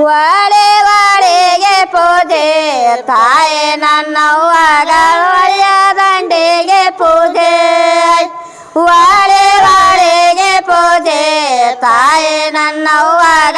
ಒಳೆ ಒಳೆಗೆ ಪೂಜೆ ತಾಯಿ ನನ್ನವ್ವಾಗ ಒಳೆಯ ದಂಡೆಗೆ ಪೂಜೆ ಒಳೆ ಒಳೆಗೆ ಪೂಜೆ ತಾಯೆ ನನ್ನವ್ವಾಗ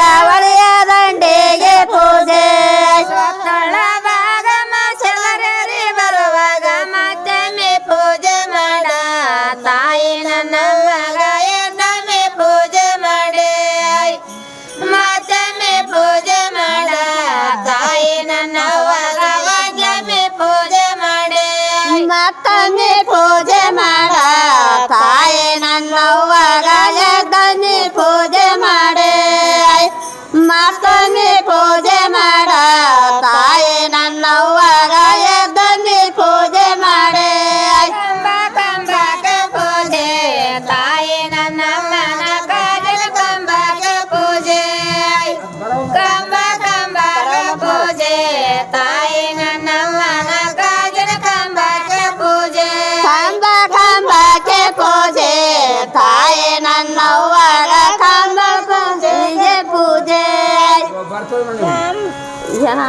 ಅಷ್ಟಮಿ ಪೂಜೆ ಮಾಡ ஏன்னா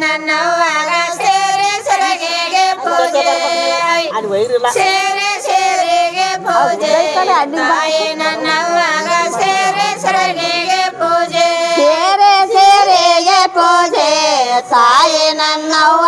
ನನ್ನವ್ವಾಗ ಸೇರೆ ಸೆರೆಗೆ ಪೂಜೆ ಸೇರೆ ಸೆರೆಗೆ ಪೂಜೆ ತಾಯಿ ನನ್ನವ್ವಾಗ ಸೇರೆ ಸೆರೆಗೆ ಪೂಜೆ ಸೇರೆ ಸೆರೆಗೆ ಪೂಜೆ ತಾಯಿ ನನ್ನವ್ವ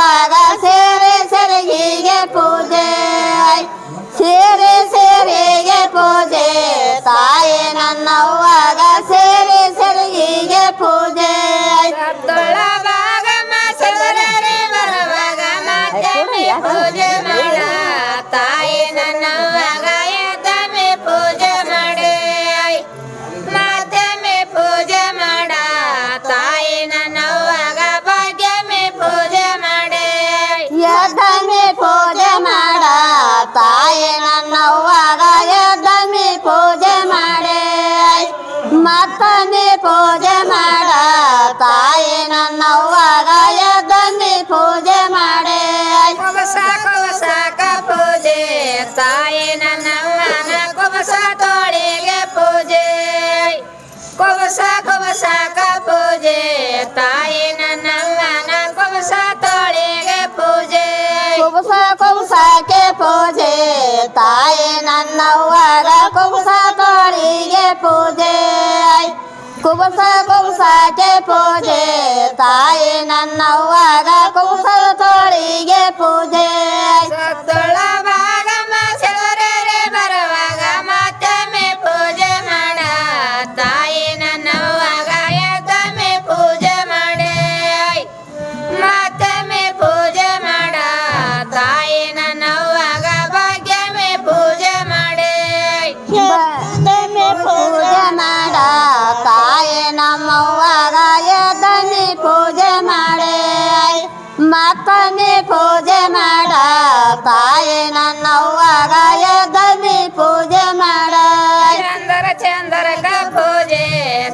ಕುಂಕುಮಕ್ಕೆ ಪೂಜೆ, ತಾಯಿ ನನ್ನವ್ವರ ಕುಂಸ ತೋರಿಗೆ ಪೂಜೆ. ಕುಬಸ ಕುಂಸಕ್ಕೆ ಪೂಜೆ, ತಾಯಿ ನನ್ನವ್ವರ ಕುಂಸ ತೋರಿಗೆ ಪೂಜೆ. ತಾಯಿ ನನ್ನವ್ವಾಗ ಎದ್ದಮಿ ಪೂಜೆ ಮಾಡ. ಚಂದರ ಚಂದರಕ ಪೂಜೆ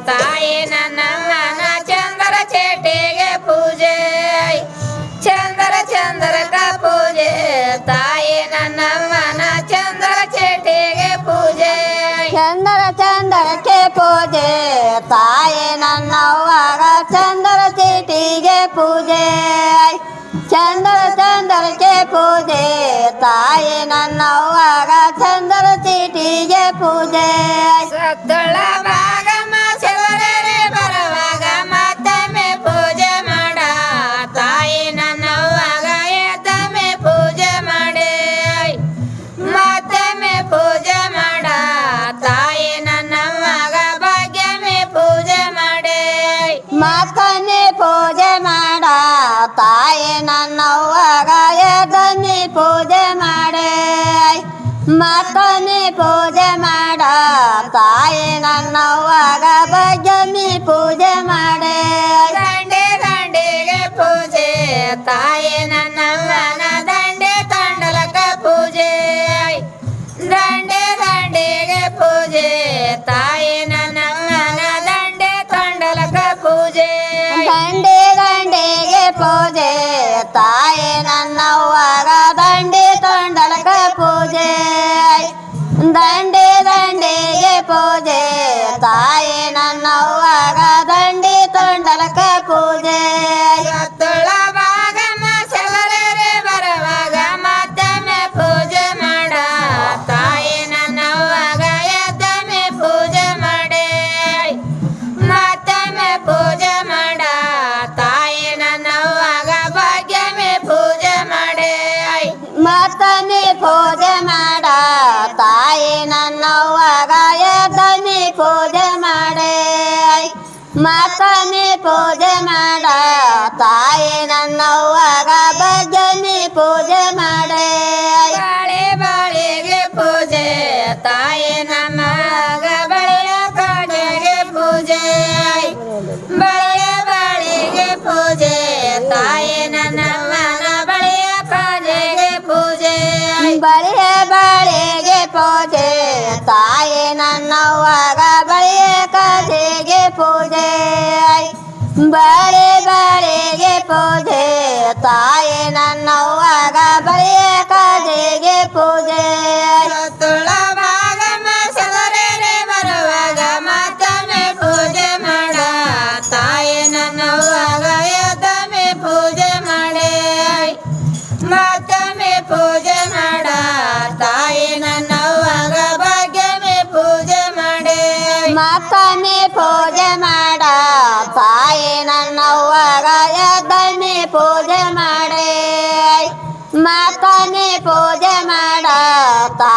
ತಾಯಿ ನನ್ನ ಚಂದರ ಚೇಟೆಗೆ ಪೂಜೆ. ಚಂದರ ಚಂದರಕ ಪೂಜೆ ತಾಯಿ ನನ್ನಮ್ಮನ ಚಂದರ ಚೇಟೆಗೆ ಪೂಜೆ. ಚಂದರ ಚಂದರಕ್ಕೆ ಪೂಜೆ ತಾಯಿ ನನ್ನವ್ವ ಪೂಜೆ ತಾಯಿ ನನ್ನವ್ವಾಗ ಚಂದ್ರ ಚೀಟಿಗೆ ಪೂಜೆ ಸದ್ದಳ ಅಪ್ಪನೇ ಪೂಜೆ ಮಾಡ ತಾಯಿ ನನ್ನವಾಗ ಬಗ್ಗೆ ಮತ್ತನೆ ಪೂಜೆ ಮಾಡ. ತಾಯಿ ನನ್ನವ್ವಾಗ ಎದ್ದನಿ ಪೂಜೆ ಮಾಡೆ. ಮತ್ತನೆ ಪೂಜೆ ಮಾಡ. ತಾಯಿ ನನ್ನವ್ವಾಗ ಭಜನಿ ಪೂಜೆ ಮಾಡ ಪೂಜೆ ತಾಯಿ ನನ್ನವ್ವಾಗ ಬಳಿಯ ಕದೆಗೆ ಪೂಜೆ. ಬಳೆ ಬಳೆಗೆ ಪೂಜೆ ತಾಯಿ ನನ್ನವ್ವ ತಾನೇ ಪೂಜೆ ಮಾಡಾತಾ?